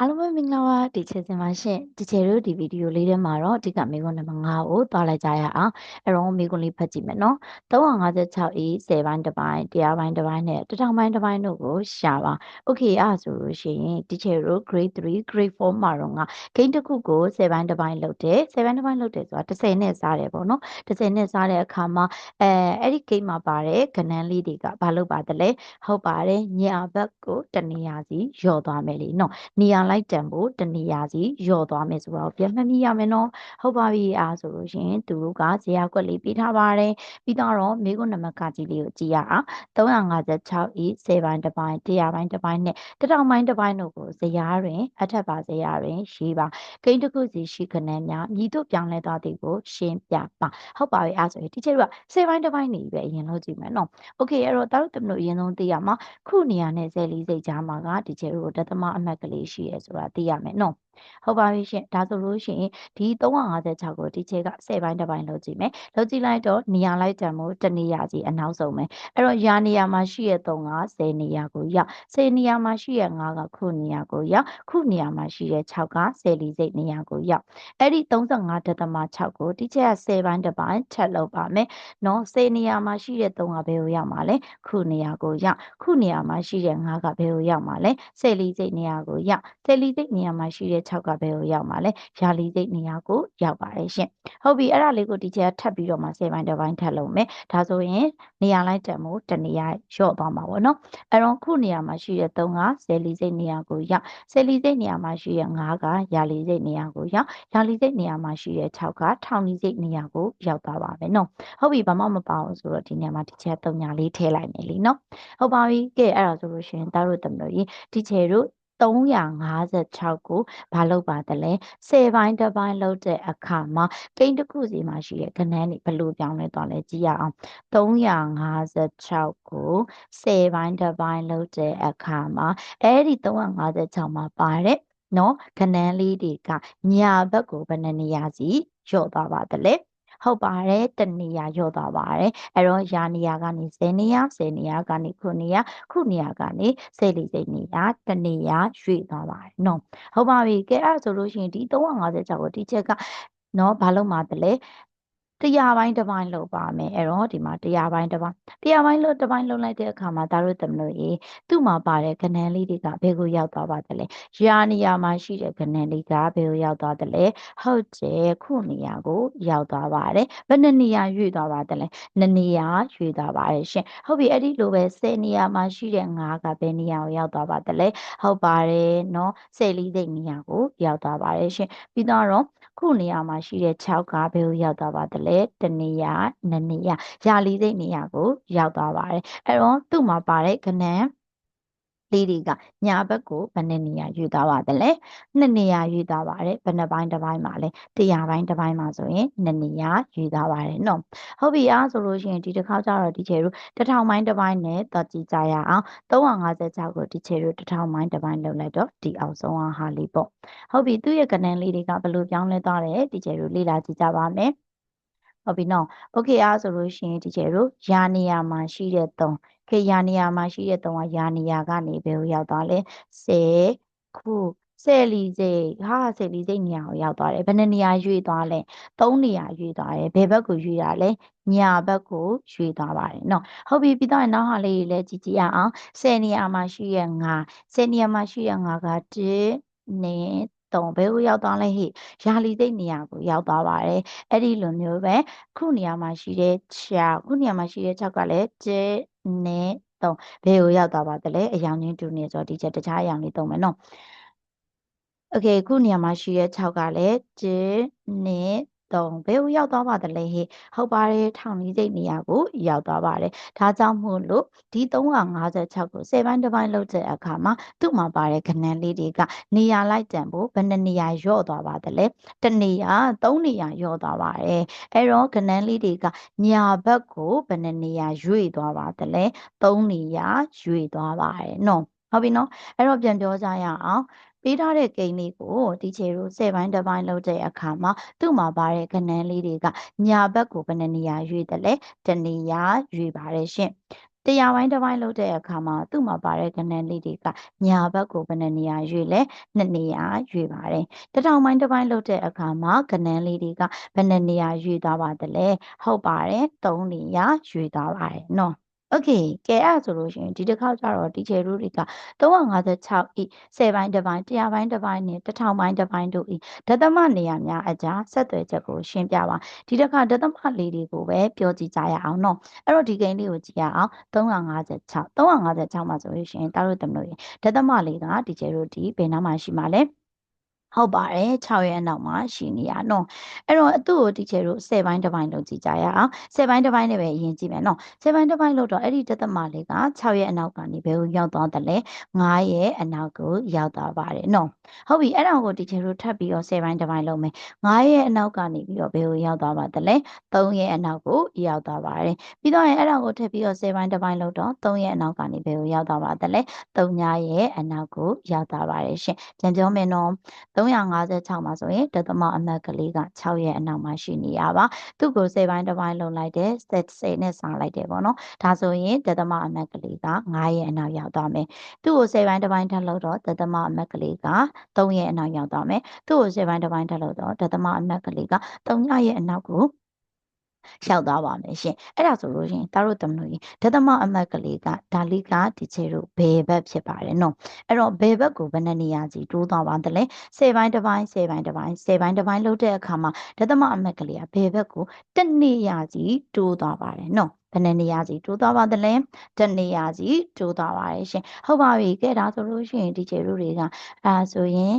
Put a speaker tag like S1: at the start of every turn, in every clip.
S1: အားလုံးပဲမင်္ဂလာပါဒီချက်စင်ပါရှင်ဒီချက်တို့ဒီဗီဒီယိုလေးထဲမှာတော့အဓိကမိကွန်းနံပါတ်5ကိုတွားလိုက်ကြရအောင်အဲတော့မိကွန်းလေးဖတ်ကြည့်မယ်နော် 356A 10ပိုင်းတစ်ပိုင်း100ပိုင်းတစ်ပိုင်းနဲ့1000ပိုင်းတစ်ပိုင်းတို့ကိုရှာပါ Okay အဆိုလို့ရှိရင်ဒီချက်တို့ grade 3 grade 4မှာတော့ငါဂိမ်းတစ်ခုကို10ပိုင်းတစ်ပိုင်းလုပ်တယ်10ပိုင်းတစ်ပိုင်းလုပ်တယ်ဆိုတာ10နဲ့စားတယ်ပေါ့နော်10နဲ့စားတဲ့အခါမှာအဲအဲ့ဒီဂိမ်းမှာပါတဲ့ကဏ္ဍလေးတွေကဘာလုပ်ပါသလဲဟုတ်ပါတယ်ညအဘက်ကိုတနေရာစီယော်သွားမယ်လीနော်နေရာလိုက်တန်ဖို့တနေရာစီလျော့သွားမယ်ဆိုတော့ပြန်မှတ်မိရမယ်နော်ဟုတ်ပါပြီအားဆိုလို့ရှင်သူတို့ကဇေယျကွက်လေးပေးထားပါတယ်ပြီးတော့မိကုနမကကြီးလေးကိုကြည့်ရအောင်356ဤ10ပိုင်းတစ်ပိုင်း100ပိုင်းတစ်ပိုင်းနဲ့တထောင်ပိုင်းတစ်ပိုင်းတို့ကိုဇေယျတွင်အထက်ပါဇေယျတွင်ရေးပါကိန်းတစ်ခုစီရှိခဏများမြည်တို့ပြောင်းလဲသွားသည်ကိုရှင်းပြပါဟုတ်ပါပြီအားဆိုရင်ဒီချက်တို့က10ပိုင်းတစ်ပိုင်းနေပဲအရင်လို့ကြည့်မယ်နော်โอเคအဲ့တော့တာတို့တမလို့အရင်ဆုံးသိရမှာခုနေရာနဲ့ဇယ်လီစိတ်ကြားမှာကဒီချက်တို့ဒသမအမှတ်ကလေးရှိရဲ ဆိုတာသိရမယ်နော် ဟုတ်ပါပြီရှင်ဒါဆိုလို့ရှိရင်ဒီ356ကိုဒီချက်က10ပိုင်းတစ်ပိုင်းလုပ်ကြည့်မယ်လုပ်ကြည့်လိုက်တော့နေရာလိုက်တန်မို့တနေရာစီအနောက်ဆုံးပဲအဲ့တော့ရာနေရာမှာရှိရ3က10နေရာကိုရောက်10နေရာမှာရှိရ5ကခုနေရာကိုရောက်ခုနေရာမှာရှိရ6က10လီစိတ်နေရာကိုရောက်အဲ့ဒီ35.6ကိုဒီချက်က10ပိုင်းတစ်ပိုင်းထပ်လုပ်ပါမယ်နော်10နေရာမှာရှိတဲ့3ကဘယ်ကိုရောက်မှာလဲခုနေရာကိုရောက်ခုနေရာမှာရှိတဲ့5ကဘယ်ကိုရောက်မှာလဲ10လီစိတ်နေရာကိုရောက်10လီစိတ်နေရာမှာရှိတဲ့6ကဘယ်ကိုရောက်မှာလဲရာလီစိတ်နေရာကိုရောက်ပါတယ်ရှင်ဟုတ်ပြီအဲ့ဒါလေးကိုဒီချက်ထပ်ပြီးတော့မှ10ပိုင်းတစ်ပိုင်းထပ်လုပ်မယ်ဒါဆိုရင်နေရာလိုက်တက်မှုတနေရာလျှော့သွားမှာပေါ့နော်အဲ့တော့ခုနေရာမှာရှိတဲ့3က10လီစိတ်နေရာကိုရောက်10လီစိတ်နေရာမှာရှိတဲ့5ကရာလီစိတ်နေရာကိုရောက်ရာလီစိတ်နေရာမှာရှိတဲ့6ကထောင်လီစိတ်နေရာကိုရောက်သွားပါမယ်နော်ဟုတ်ပြီဘာမှမပါအောင်ဆိုတော့ဒီနေရာမှာဒီချက်3ညာလေးထည့်လိုက်မယ်လीနော်ဟုတ်ပါပြီကဲအဲ့ဒါဆိုလို့ရှိရင်သားတို့တမလို့ရင်ဒီချေတို့ 356ကိုဘာလုပ်ပါသလဲ10ပိုင်းတစ်ပိုင်းလုပ်တဲ့အခါမှာကိန်းတစ်ခုစီမှာရှိတဲ့ကဏ္ဍတွေဘယ်လိုပြောင်းလဲသွားလဲကြည့်ရအောင်356ကို10ပိုင်းတစ်ပိုင်းလုပ်တဲ့အခါမှာအဲ့ဒီ356မှာပါတဲ့နော်ခဏန်းလေးတွေကညာဘက်ကိုဘယ်နှနေရာစီလျော့သွားပါသလဲ ဟုတ်ပါတယ်တနေရာလျော့သွားပါတယ်အဲ့တော့ရာနေရာကနေ10နေရာ10နေရာကနေခုနေရာခုနေရာကနေ10လီစိတ်နေရာတနေရာရွေ့သွားပါတယ်နော်ဟုတ်ပါပြီကဲအဲ့ဆိုလို့ရှိရင်ဒီ356ကိုဒီချက်ကနော်ဘာလို့မှတလဲ တရားပိုင်းတစ်ပိုင်းလုပ်ပါမယ်အဲ့တော့ဒီမှာတရားပိုင်းတစ်ပိုင်းတရားပိုင်းလို့တစ်ပိုင်းလုပ်လိုက်တဲ့အခါမှာဒါတို့သမလို့ရေသူ့မှာပါတဲ့ကဏ္ဍလေးတွေကဘယ်ကိုရောက်သွားပါသလဲရာနေရာမှာရှိတဲ့ကဏ္ဍလေးကဘယ်ကိုရောက်သွားသလဲဟုတ်တယ်ခုနေရာကိုရောက်သွားပါတယ်ဘယ်နှစ်နေရာရွေ့သွားပါသလဲနှစ်နေရာရွေ့သွားပါတယ်ရှင်ဟုတ်ပြီအဲ့ဒီလိုပဲ10နေရာမှာရှိတဲ့5ကဘယ်နေရာကိုရောက်သွားပါသလဲဟုတ်ပါတယ်နော်10လီသိနေရာကိုရောက်သွားပါတယ်ရှင်ပြီးတော့ခုနေရာမှာရှိတဲ့6ကဘယ်ကိုရောက်သွားပါသလဲတနေရာနှစ်နေရာရာလီစိတ်နေရာကိုရောက်သွားပါတယ်အဲ့တော့သူ့မှာပါတဲ့ကဏ္ဍလေးတွေကညာဘက်ကိုဘယ်နှစ်နေရာယူသွားပါသလဲနှစ်နေရာယူသွားပါတယ်ဘယ်နှပိုင်းတစ်ပိုင်းမှာလဲတရားပိုင်းတစ်ပိုင်းမှာဆိုရင်နှစ်နေရာယူသွားပါတယ်နော်ဟုတ်ပြီအားဆိုလို့ရှိရင်ဒီတစ်ခါကျတော့ဒီချေတို့တစ်ထောင်ပိုင်းတစ်ပိုင်းနဲ့တော့ကြည့်ကြရအောင်356ကိုဒီချေတို့တစ်ထောင်ပိုင်းတစ်ပိုင်းလောက်လိုက်တော့ဒီအောင်ဆုံးအောင်ဟာလေးပေါ့ဟုတ်ပြီသူ့ရဲ့ကဏ္ဍလေးတွေကဘယ်လိုပြောင်းလဲသွားတယ်ဒီချေတို့လေ့လာကြည့်ကြပါမယ် ဟုတ်ပြီနော် okay အားဆိုလို့ရှိရင်ဒီကျဲတို့ယာနေရာမှာရှိတဲ့3ခေယာနေရာမှာရှိတဲ့3ကယာနေရာကနေဘယ်ကိုရောက်သွားလဲ10ခုဆယ်လီစိတ်ဟာဆယ်လီစိတ်နေရာကိုရောက်သွားတယ်ဘယ်နှနေရာရွေ့သွားလဲ၃နေရာရွေ့သွားတယ်ဘယ်ဘက်ကိုရွေ့တာလဲညာဘက်ကိုရွေ့သွားပါတယ်နော်ဟုတ်ပြီပြီးတော့နောက်ဟာလေးတွေလည်းကြည့်ကြည့်ရအောင်ဆယ်နေရာမှာရှိရ9ဆယ်နေရာမှာရှိရ9က1 2 တုံဘဲကိုရောက်သွားလဲဟိရာလီသိတ်နေရာကိုရောက်သွားပါတယ်အဲ့ဒီလိုမျိုးပဲခုနေရာမှာရှိတဲ့6ခုနေရာမှာရှိတဲ့6ကလည်း1နဲ့3ဘဲကိုရောက်သွားပါတလဲအယောင်ချင်းတူနေဆိုတော့ဒီချက်တခြားအယောင်လေးသုံးမယ်နော်โอเคခုနေရာမှာရှိတဲ့6ကလည်း1နဲ့ 3ဘယ်ကိုရောက်သွားပါသလဲဟေ့ဟုတ်ပါတယ်ထောင်လေးစိတ်နေရာကိုရောက်သွားပါတယ်ဒါကြောင့်မို့လို့ဒီ356ကို10ပိုင်းတစ်ပိုင်းလုပ်တဲ့အခါမှာသူ့မှာပါတဲ့ကဏ္ဍလေးတွေကနေရာလိုက်တန်ဖို့ဘယ်နှနေရာရော့သွားပါသလဲတနေရာ3နေရာရော့သွားပါတယ်အဲ့တော့ကဏ္ဍလေးတွေကညာဘက်ကိုဘယ်နှနေရာရွေ့သွားပါသလဲ3နေရာရွေ့သွားပါတယ်နော်ဟုတ်ပြီနော်အဲ့တော့ပြန်ပြောကြရအောင် ပေးထားတဲ့ကိန်းလေးကိုဒီချေတို့10ပိုင်းတစ်ပိုင်းလုပ်တဲ့အခါမှာသူ့မှာပါတဲ့ကဏ္ဍလေးတွေကညာဘက်ကိုဘယ်နှနေရာရွေးတယ်လဲတနေရာရွေးပါတယ်ရှင်တရားပိုင်းတစ်ပိုင်းလုပ်တဲ့အခါမှာသူ့မှာပါတဲ့ကဏ္ဍလေးတွေကညာဘက်ကိုဘယ်နှနေရာရွေ့လဲနှစ်နေရာရွေ့ပါတယ်တထောင်ပိုင်းတစ်ပိုင်းလုပ်တဲ့အခါမှာကဏ္ဍလေးတွေကဘယ်နှနေရာရွေ့သွားပါသလဲဟုတ်ပါတယ်သုံးနေရာရွေ့သွားပါတယ်နော် Okay ကဲအဲ့ဆိုလို့ရှိရင်ဒီတစ်ခါကျတော့ teacher တို့တွေက356 e 10ပိုင်းတစ်ပိုင်း100ပိုင်းတစ်ပိုင်းနဲ့1000ပိုင်းတစ်ပိုင်းတို့ e ဒသမနေရာများအကြားဆက်သွယ်ချက်ကိုရှင်းပြပါဒီတစ်ခါဒသမလေးတွေကိုပဲပြောကြည့်ကြရအောင်နော်အဲ့တော့ဒီကိန်းလေးကိုကြည့်ရအောင်356 356မှာဆိုလို့ရှိရင်တအားတို့တမလို့ရင်ဒသမလေးက teacher တို့ဒီဘယ်နားမှာရှိမှာလဲ ဟုတ်ပါတယ်6ရဲ့အနောက်မှာရှိနေရနော်အဲ့တော့သူ့ကိုတီချယ်တို့10ပိုင်းတစ်ပိုင်းလုပ်ကြည့်ကြရအောင်10ပိုင်းတစ်ပိုင်းနဲ့ပဲအရင်ကြည့်မယ်နော်10ပိုင်းတစ်ပိုင်းလို့တော့အဲ့ဒီတသမလေးက6ရဲ့အနောက်ကနေဘယ်ကိုရောက်သွားတယ်လဲ9ရဲ့အနောက်ကိုရောက်သွားပါတယ်နော်ဟုတ်ပြီအဲ့ဒါကိုတီချယ်တို့ထပ်ပြီးတော့10ပိုင်းတစ်ပိုင်းလုပ်မယ်9ရဲ့အနောက်ကနေပြီးတော့ဘယ်ကိုရောက်သွားပါသလဲ3ရဲ့အနောက်ကိုရောက်သွားပါတယ်ပြီးတော့အဲ့ဒါကိုထပ်ပြီးတော့10ပိုင်းတစ်ပိုင်းလုပ်တော့3ရဲ့အနောက်ကနေဘယ်ကိုရောက်သွားပါသလဲ3ညရဲ့အနောက်ကိုရောက်သွားပါတယ်ရှင်ပြန်ပြောမယ်နော်356မှာဆိုရင်ဒသမအမှတ်ကလေးက6ရဲ့အနောက်မှာရှိနေရပါသူ့ကို10ပိုင်းတစ်ပိုင်းလုံးလိုက်တယ်10နဲ့စာလိုက်တယ်ပေါ့နော်ဒါဆိုရင်ဒသမအမှတ်ကလေးက9ရဲ့အနောက်ရောက်သွားမယ်သူ့ကို10ပိုင်းတစ်ပိုင်းထပ်လို့တော့ဒသမအမှတ်ကလေးက3ရဲ့အနောက်ရောက်သွားမယ်သူ့ကို10ပိုင်းတစ်ပိုင်းထပ်လို့တော့ဒသမအမှတ်ကလေးက3ရဲ့အနောက်ကို ရောက်သွားပါမယ်ရှင်အဲ့ဒါဆိုလို့ရှင်တာတို့တမလို့ရင်ဒသမအမတ်ကလေးကဒါလေးကဒီချေတို့ဘယ်ဘက်ဖြစ်ပါတယ်နော်အဲ့တော့ဘယ်ဘက်ကိုဘယ်နှနေရာကြီးတိုးသွားပါသလဲ10ပိုင်းတစ်ပိုင်း10ပိုင်းတစ်ပိုင်း10ပိုင်းတစ်ပိုင်းလုပ်တဲ့အခါမှာဒသမအမတ်ကလေးကဘယ်ဘက်ကိုတစ်နေရာကြီးတိုးသွားပါတယ်နော်ဘယ်နှနေရာစီတိုးသွားပါသလဲတနေရာစီတိုးသွားပါတယ်ရှင်ဟုတ်ပါပြီကဲဒါဆိုလို့ရှိရင်ဒီချေတို့တွေကအဲဆိုရင်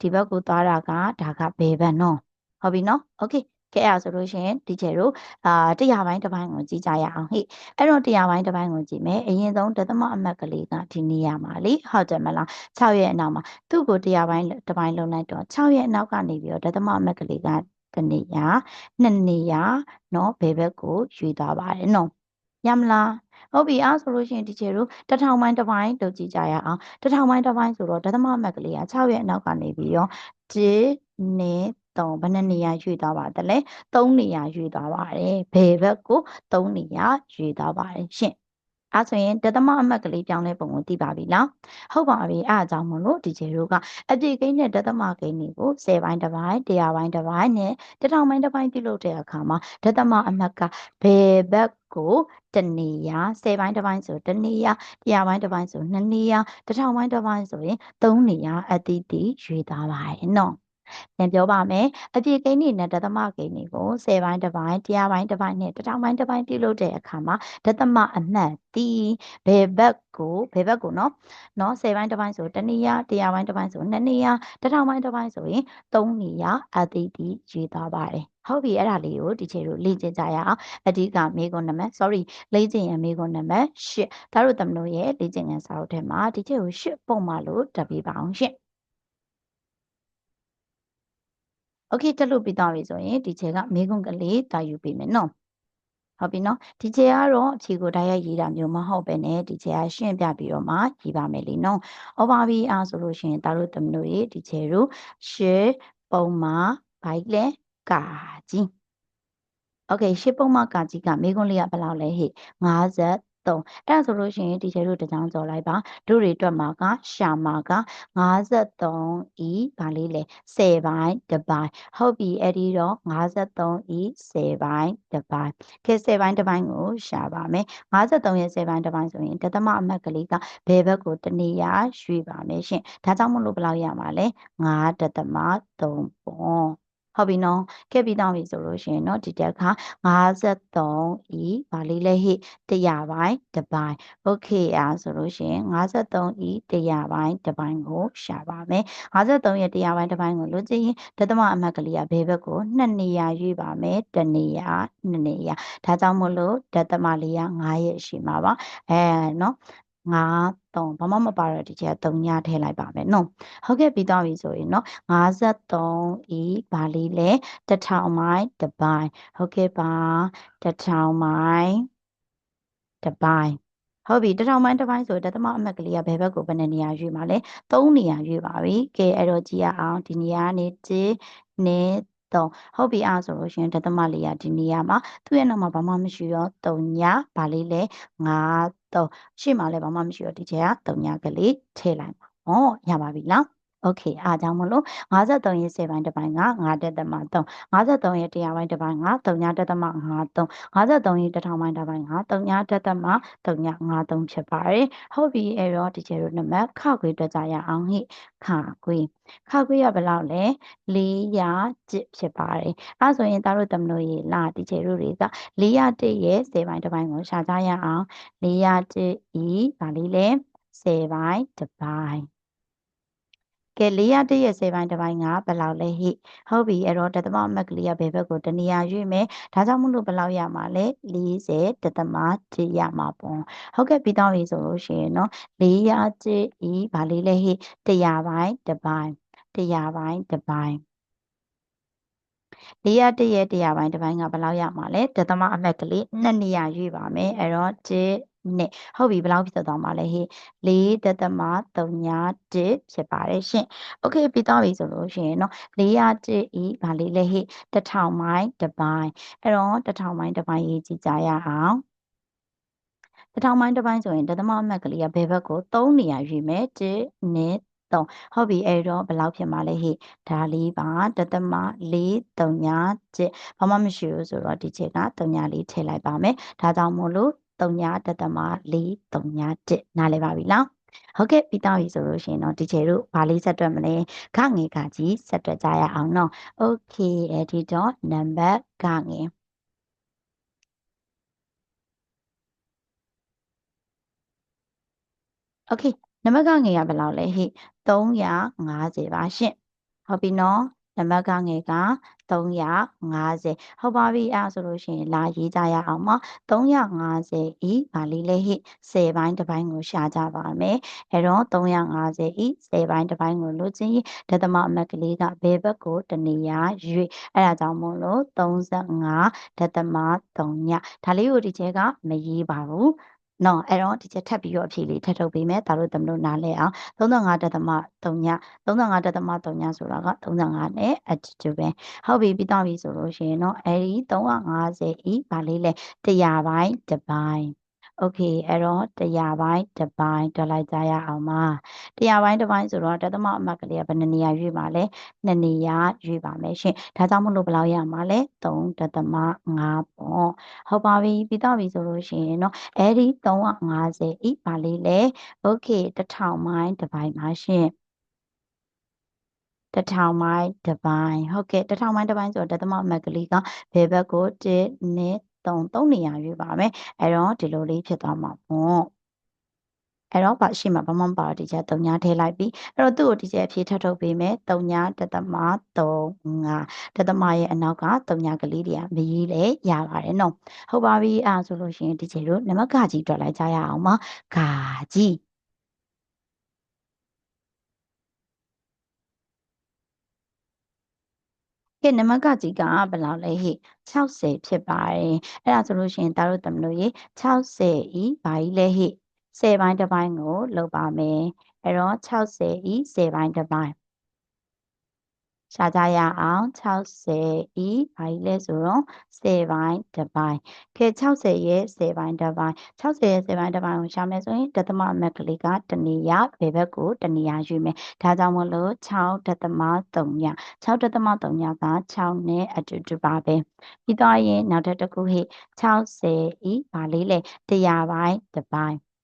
S1: ဒီဘက်ကိုသွားတာကဒါကဘယ်ဘက်နော်ဟုတ်ပြီနော်โอเค ကဲအဲ့ဆိုလို့ရှိရင်ဒီကျဲတို့အာတရားပိုင်းတစ်ပိုင်းကိုကြည့်ကြရအောင်ဟိအဲ့တော့တရားပိုင်းတစ်ပိုင်းကိုကြည့်မယ်အရင်ဆုံးဒသမအမတ်ကလေးကဒီနေရာမှာလေဟုတ်တယ်မလား6ရဲ့အနောက်မှာသူ့ကိုတရားပိုင်းတစ်ပိုင်းလုံးလိုက်တော့6ရဲ့အနောက်ကနေပြီးတော့ဒသမအမတ်ကလေးကတနေရာနှစ်နေရာเนาะဘယ်ဘက်ကိုရွေသွားပါတယ်เนาะရမလားဟုတ်ပြီအားဆိုလို့ရှိရင်ဒီချေတို့တထောင်ပိုင်းတစ်ပိုင်းလုပ်ကြည့်ကြရအောင်တထောင်ပိုင်းတစ်ပိုင်းဆိုတော့ဒသမအမတ်ကလေးက6ရဲ့အနောက်ကနေပြီးတော့1နဲ့ 3ဘယ်နှနေရာရွေ့သွားပါသလဲ3နေရာရွေ့သွားပါတယ်ဘယ်ဘက်ကို3နေရာရွေ့သွားပါတယ်ရှင့်အဲဆိုရင်တသမအမှတ်ကလေးပြောင်းလဲပုံကိုသိပါပြီလားဟုတ်ပါပြီအဲအကြောင်းမလို့ဒီကျေတို့ကအပြည့်ကိန်းနဲ့တသမကိန်းတွေကို10ပိုင်းတစ်ပိုင်း100ပိုင်းတစ်ပိုင်းနဲ့1000ပိုင်းတစ်ပိုင်းပြုလုပ်တဲ့အခါမှာတသမအမှတ်ကဘယ်ဘက်ကိုတနေရာ10ပိုင်းတစ်ပိုင်းဆိုတနေရာ100ပိုင်းတစ်ပိုင်းဆို2နေရာ1000ပိုင်းတစ်ပိုင်းဆိုရင်3နေရာအတိအတိရွေးသွားပါတယ်နော် ပြန်ပြောပါမယ်အပြည့်ကိန်းတွေနဲ့ဒသမကိန်းတွေကို10ပိုင်းတစ်ပိုင်း100ပိုင်းတစ်ပိုင်းနဲ့1000ပိုင်းတစ်ပိုင်းပြုလုပ်တဲ့အခါမှာဒသမအမှတ်တီဘယ်ဘက်ကိုဘယ်ဘက်ကိုနော်နော်10ပိုင်းတစ်ပိုင်းဆိုတနေရာ100ပိုင်းတစ်ပိုင်းဆို2နေရာ1000ပိုင်းတစ်ပိုင်းဆိုရင်3နေရာအတိတ်တီရေးသွားပါတယ်ဟုတ်ပြီအဲ့ဒါလေးကိုဒီချေတို့လေ့ကျင့်ကြရအောင်အဓိကမေခွန်းနံပါတ် sorry လေ့ကျင့်ရမေခွန်းနံပါတ်8ဒါတို့သမလို့ရဲ့လေ့ကျင့်ခန်းစာအုပ်ထဲမှာဒီချေကို8ပုံမှလို့တက်ပြပါအောင်ရှင့် okay တက်လို့ပြီးသွားပြီဆိုရင်ဒီခြေကမေးခွန်းကလေးတာယူပေးမယ်နော်ဟုတ်ပြီနော်ဒီခြေကတော့အဖြေကိုတိုက်ရိုက်ရေးတာမျိုးမဟုတ်ပဲねဒီခြေကရှင်းပြပြီးတော့မှရေးပါမယ်လीနော် over VR ဆိုလို့ရှိရင်တတို့သမတို့ရေဒီခြေတို့ရှေပုံမှာဘိုက်လဲကာကြီး okay ရှေပုံမှာကာကြီးကမေးခွန်းလေးကဘယ်လောက်လဲဟဲ့ 50 3အဲ့ဒါဆိုလို့ရှိရင်ဒီချေတို့တစ်ချောင်းကြော်လိုက်ပါတို့တွေအတွက်မှာကရှာမှာက53ဤဗာလေးလေ10ပိုင်းတစ်ပိုင်းဟုတ်ပြီအဲ့ဒီတော့53ဤ10ပိုင်းတစ်ပိုင်းကဲ10ပိုင်းတစ်ပိုင်းကိုရှာပါမယ်53ရဲ့10ပိုင်းတစ်ပိုင်းဆိုရင်တသမအမှတ်ကလေးကဘယ်ဘက်ကိုတနေရာရွှေ့ပါမယ်ရှင်ဒါကြောင့်မလို့ဘယ်လောက်ရမှာလဲ9တသမ3ပေါ့ ဟုတ်ပြီနော်ခဲ့ပြီးတော့ပြီဆိုလို့ရှိရင်เนาะဒီတက်ခါ53ဤဗာလေးလဲဟိ100ပိုင်းတစ်ပိုင်းโอเคအားဆိုလို့ရှိရင်53ဤ100ပိုင်းတစ်ပိုင်းကိုရှာပါမယ်53ရဲ့100ပိုင်းတစ်ပိုင်းကိုလို့ကြည့်ရင်ဒသမအမှတ်ကလေးကဘယ်ဘက်ကို2နေရာရွေးပါမယ်တနေရာ2နေရာဒါကြောင့်မို့လို့ဒသမလေးက9ရဲ့ရှိမှာပါအဲเนาะ 5 3ဘာမှမပါတော့ဒီချက်3ညထည့်လိုက်ပါမယ်နော်ဟုတ်ကဲ့ပြီးသွားပြီဆိုရင်နော်53ဤဘာလေးလဲ1000မိုင်တစ်ပိုင်းဟုတ်ကဲ့ပါ1000မိုင်တစ်ပိုင်းဟုတ်ပြီတထောင်ပိုင်းတစ်ပိုင်းဆိုတသမအမှတ်ကလေးကဘယ်ဘက်ကိုဘယ်နှနေရာရွေးမှာလဲ3နေရာရွေးပါပြီကဲအဲ့တော့ကြည့်ရအောင်ဒီနေရာကနေ1နဲ့3ဟုတ်ပြီအားဆိုလို့ရှိရင်ဒသမလေးကဒီနေရာမှာသူ့ရဲ့နောက်မှာဘာမှမရှိတော့3ညဘာလေးလဲ5 3ရှေ့မှာလည်းဘာမှမရှိတော့ဒီချက်က3ညကလေးထည့်လိုက်ပါဟောရပါပြီလား okay အားကြောင့်မလို့53ရဲ့10ပိုင်းတစ်ပိုင်းက9တက်သမ3 53ရဲ့100ပိုင်းတစ်ပိုင်းက3တက်သမ53 53ရဲ့1000ပိုင်းတစ်ပိုင်းက3တက်သမ353ဖြစ်ပါတယ်ဟုတ်ပြီအဲ့တော့ဒီကျဲတို့နံပါတ်ခခွေတွေ့ကြရအောင်ဟိခခွေခခွေရဘယ်လောက်လဲ400ဖြစ်ပါတယ်အဲဆိုရင်တို့တမလို့ရေလာဒီကျေတို့တွေက401ရဲ့10ပိုင်းတစ်ပိုင်းကိုရှာကြရအောင်401ဤဒါလေးလဲ10ပိုင်းတစ်ပိုင်း ကဲ401ရဲ့10ပိုင်းတစ်ပိုင်းကဘယ်လောက်လဲဟိဟုတ်ပြီအဲ့တော့တသမအမတ်ကလေးကဘယ်ဘက်ကိုတနေရာရွေ့မယ်ဒါကြောင့်မလို့ဘယ်လောက်ရမှာလဲ40တသမ1ရမှာပေါ့ဟုတ်ကဲ့ပြီးတော့ပြီဆိုလို့ရှိရင်เนาะ401ဤဗာလေးလဲဟိ100ပိုင်းတစ်ပိုင်း100ပိုင်းတစ်ပိုင်း401ရဲ့100ပိုင်းတစ်ပိုင်းကဘယ်လောက်ရမှာလဲတသမအမတ်ကလေး2နေရာရွေ့ပါမယ်အဲ့တော့1 နဲ့ဟုတ်ပြီဘယ်လောက်ဖြစ်သွားမှာလဲဟေ့4တသမ31ဖြစ်ပါတယ်ရှင်โอเคပြီးသွားပြီဆိုလို့ရှိရင်เนาะ401ဤဗာလေးလဲဟေ့1000မိုင်တစ်ပိုင်းအဲ့တော့1000မိုင်တစ်ပိုင်းရေးကြည့်ကြရအောင်တထောင်မိုင်းတစ်ပိုင်းဆိုရင်ဒသမအမှတ်ကလေးကဘယ်ဘက်ကို3နေရာရွေးမယ်1 2 3ဟုတ်ပြီအဲ့တော့ဘယ်လောက်ဖြစ်မှာလဲဟိဒါလေးပါတသမ4 3ညာ7ဘာမှမရှိဘူးဆိုတော့ဒီချက်က3ညာလေးထည့်လိုက်ပါမယ်ဒါကြောင့်မို့လို့ 3ညာတသမ4 3ညာ7နားလည်ပါပြီလားဟုတ်ကဲ့ပြီးသားပြီဆိုလို့ရှိရင်တော့ဒီချေတို့ဘာလေးဆက်တွက်မလဲခငယ်ကကြီးဆက်တွက်ကြရအောင်နော်โอเคအဲ့ဒီတော့နံပါတ်ခငယ်โอเคနံပါတ်ကငယ်ကဘယ်လောက်လဲဟိ350ပါရှင့်ဟုတ်ပြီနော်နံပါတ်ကငယ်က 350ဟုတ်ပါပြီအဲ့ဆိုလို့ရှိရင်လာရေးကြရအောင်မ350ဤဗာလေးလေးဟိ10ပိုင်းတစ်ပိုင်းကိုရှာကြပါမယ်အဲ့တော့350ဤ10ပိုင်းတစ်ပိုင်းကိုလို့ချင်းဒသမအမတ်ကလေးကဘယ်ဘက်ကိုတနေရာရွေ့အဲ့ဒါကြောင့်မို့လို့35ဒသမ3ညဒါလေးကိုဒီချက်ကမရေးပါဘူး နော်အဲ့တော့ဒီချက်ထပ်ပြီးတော့အဖြေလေးထပ်ထုတ်ပေးမယ်ဒါလို့တမလို့နားလဲအောင်35တသမ3ည35တသမ3ညဆိုတာက35နဲ့အတူပဲဟုတ်ပြီပြီးတော့ပြီဆိုလို့ရှိရင်တော့အဲ့ဒီ350ဤဗာလေးလဲ100ပိုင်းတစ်ပိုင်း โอเคအဲ့တော့100ပိုင်းတစ်ပိုင်းတွက်လိုက်ကြရအောင်ပါ100ပိုင်းတစ်ပိုင်းဆိုတော့တသမအမှတ်ကလေးကဘယ်နှနေရာရွေးပါလဲ2နေရာရွေးပါမယ်ရှင်ဒါကြောင့်မလို့ဘယ်လောက်ရမှာလဲ3တသမ5ပေါ့ဟုတ်ပါပြီပြီးတော့ပြီဆိုလို့ရှိရင်เนาะအဲ့ဒီ350ဤပါလေးလဲโอเค1000ပိုင်းတစ်ပိုင်းပါရှင်တထောင်မိုင်းတစ်ပိုင်းဟုတ်ကဲ့တထောင်မိုင်းတစ်ပိုင်းဆိုတော့တသမမက်ကလေးကဘယ်ဘက်ကို1 2 3 3နေရာရွေးပါမယ်အဲ့တော့ဒီလိုလေးဖြစ်သွားမှာပေါ့အဲ့တော့ပါရှိမှာဘာမှမပါဒီချက်3ညာထည့်လိုက်ပြီအဲ့တော့သူ့ကိုဒီချက်အဖြေထပ်ထုတ်ပေးမယ်3ညာတသမ3 5တသမရဲ့အနောက်က3ညာကလေးတွေကမရေးလဲရပါတယ်နော်ဟုတ်ပါပြီအဲ့ဆိုလို့ရှိရင်ဒီချက်တို့နံပါတ်ကကြီးတွက်လိုက်ကြရအောင်ပါဂါကြီး ကဲနမကကြီးကဘယ်လောက်လဲဟိ60ဖြစ်ပါတယ်အဲ့ဒါဆိုလို့ရှိရင်တာတို့တမလို့ရေ60ဤဘာကြီးလဲဟိ10ပိုင်းတစ်ပိုင်းကိုလုပ်ပါမယ်အဲ့တော့60ဤ10ပိုင်းတစ်ပိုင်း ရှာကြရအောင်60ဤဘာကြီးလဲဆိုတော့10ပိုင်းတစ်ပိုင်းကဲ60ရဲ့10ပိုင်းတစ်ပိုင်း60ရဲ့10ပိုင်းတစ်ပိုင်းကိုရှာမယ်ဆိုရင်ဒသမအမက်ကလေးကတနေရဘယ်ဘက်ကိုတနေရယူမယ်ဒါကြောင့်မလို့6ဒသမ3ည6ဒသမ3ညက6နဲ့အတူတူပါပဲပြီးတော့ရင်နောက်တစ်ခုဟိ60ဤဘာလေးလဲ100ပိုင်းတစ်ပိုင်း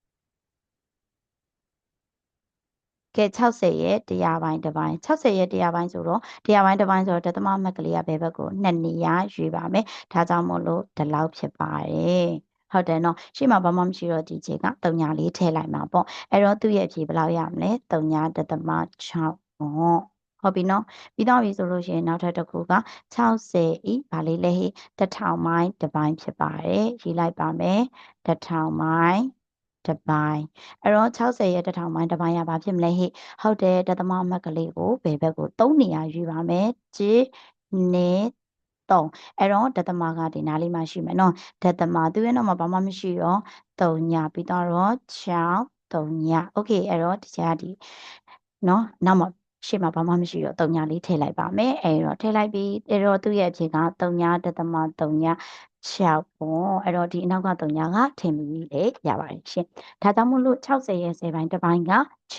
S1: ကဲ60ရဲ့100ပိုင်းတစ်ပိုင်း60ရဲ့100ပိုင်းဆိုတော့100ပိုင်းတစ်ပိုင်းဆိုတော့ဒသမမက်ကလေးကဘယ်ဘက်ကိုနှစ်နေရရွေးပါမယ်ဒါကြောင့်မို့လို့ဒီလောက်ဖြစ်ပါတယ်ဟုတ်တယ်နော်ရှေ့မှာဘာမှမရှိတော့ဒီချိန်က3ညာလေးထည့်လိုက်မှာပေါ့အဲ့တော့သူ့ရဲ့အဖြေဘယ်လောက်ရမလဲ3ညာဒသမ6ပေါ့ဟုတ်ပြီနော်ပြီးတော့ပြီဆိုလို့ရှိရင်နောက်ထပ်တစ်ခုက60ဤဗာလေးလဲဟိ1000မိုင်တစ်ပိုင်းဖြစ်ပါတယ်ရေးလိုက်ပါမယ်1000မိုင် တစ်ပိုင်းအဲ့တော့60ရဲ့တစ်ထောင်ပိုင်းတစ်ပိုင်းရပါဖြစ်မလဲဟိဟုတ်တယ်တသမအမှတ်ကလေးကိုဘယ်ဘက်ကို3နေရာယူပါမယ်ကြည်နေ3အဲ့တော့ဒသမကဒီနားလေးမှရှိမယ်နော်ဒသမသူရဲ့နောက်မှာဘာမှမရှိတော့3ညပြီးတော့6 3ညโอเคအဲ့တော့ဒီချက်ဒီနော်နောက်မှာရှေ့မှာဘာမှမရှိတော့3ညလေးထည့်လိုက်ပါမယ်အဲ့တော့ထည့်လိုက်ပြီးအဲ့တော့သူ့ရဲ့အဖြေက3ညဒသမ3ည 6ပေါ့အဲ့တော့ဒီအနောက်က3ညာကထင်ပြီးလေရပါတယ်ရှင်ဒါကြောင့်မို့လို့60ရဲ့10ပိုင်းတစ်ပိုင်းက6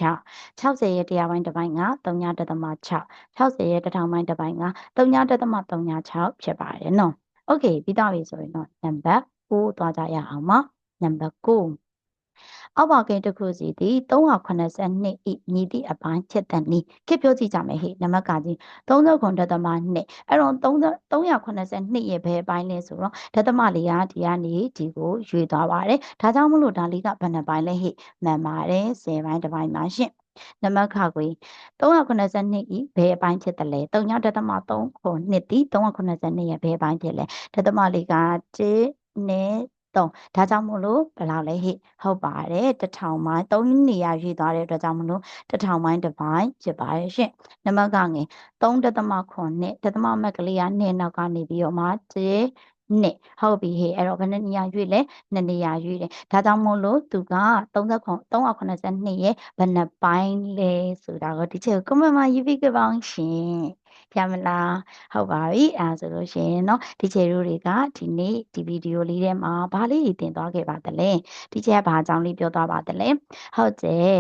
S1: 60ရဲ့100ပိုင်းတစ်ပိုင်းက3.6 60ရဲ့1000ပိုင်းတစ်ပိုင်းက3.36ဖြစ်ပါတယ်နော်โอเคပြီးတော့ပြီဆိုရင်တော့နံပါတ်6သွားကြရအောင်ပါနံပါတ်9 အောက်ပါကိန်းတစ်ခုစီသည်382ဤမြည်သည့်အပိုင်းဖြစ်တဲ့နည်းခေပြောကြည့်ကြမယ်ဟေ့နံပါတ်ကကြီး39ဒသမ2အဲ့တော့382ရဲ့ဘယ်အပိုင်းလဲဆိုတော့ဒသမလေးကဒီကနေဒီကိုရွေသွားပါတယ်ဒါကြောင့်မလို့ဒါလေးကဘယ်နှပိုင်းလဲဟေ့မှန်ပါတယ်10ပိုင်းတစ်ပိုင်းပါရှင့်နံပါတ်ခကွေ382ဤဘယ်အပိုင်းဖြစ်တယ်လဲ3ဒသမ3ကိုနှစ်သည်382ရဲ့ဘယ်အပိုင်းဖြစ်လဲဒသမလေးက1နဲ့ 3ဒါကြောင့်မို့လို့ဘယ်လောက်လဲဟိဟုတ်ပါတယ်တစ်ထောင်ပိုင်း3နေရာရွေးသွားတဲ့အတွက်ကြောင့်မလို့တစ်ထောင်ပိုင်းတစ်ပိုင်းဖြစ်ပါတယ်ရှင့်နံပါတ်ကငယ်3ဒသမ9ဒသမမက်ကလေးကနှစ်နောက်ကနေပြီးတော့မှကျေနှစ်ဟုတ်ပြီဟေ့အဲ့တော့ဘယ်နှစ်နေရာရွေးလဲနှစ်နေရာရွေးတယ်ဒါကြောင့်မို့လို့သူက39 382ရဲ့ဘယ်နှစ်ပိုင်းလဲဆိုတာကိုဒီချက်ကို comment မှာရေးပြီးကြပါအောင်ရှင် ရမလားဟုတ်ပါပြီအဲဆိုလို့ရှိရင်เนาะဒီချေတို့တွေကဒီနေ့ဒီဗီဒီယိုလေးထဲမှာဘာလေးတွေတင်သွားခဲ့ပါသလဲဒီချက်ကဘာအကြောင်းလေးပြောသွားပါသလဲဟုတ်တယ်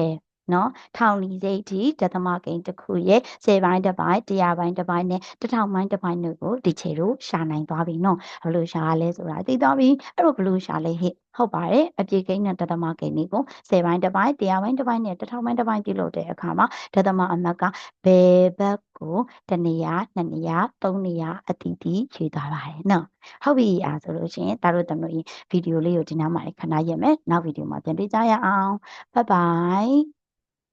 S1: နော်ထောင်လီစိတ်ဒီဒသမကိန်းတစ်ခုရဲ့10ပိုင်းတစ်ပိုင်း100ပိုင်းတစ်ပိုင်းနဲ့1000ပိုင်းတစ်ပိုင်းတို့ကိုဒီချေတို့ရှာနိုင်သွားပြီနော်ဘယ်လိုရှာလဲဆိုတာသိသွားပြီအဲ့တော့ဘယ်လိုရှာလဲဟဲ့ဟုတ်ပါတယ်အပြေကိန်းနဲ့ဒသမကိန်းတွေကို10ပိုင်းတစ်ပိုင်း100ပိုင်းတစ်ပိုင်းနဲ့1000ပိုင်းတစ်ပိုင်းပြုလုပ်တဲ့အခါမှာဒသမအမတ်ကဘယ်ဘက်ကိုတစ်နေရာနှစ်နေရာသုံးနေရာအတီးတီးရွေးသွားပါတယ်နော်ဟုတ်ပြီအားဆိုလို့ရှိရင်ဒါတို့တမျိုးဗီဒီယိုလေးကိုဒီနားမှာခဏရက်မယ်နောက်ဗီဒီယိုမှာပြန်တွေ့ကြရအောင်ဘိုင်ဘိုင်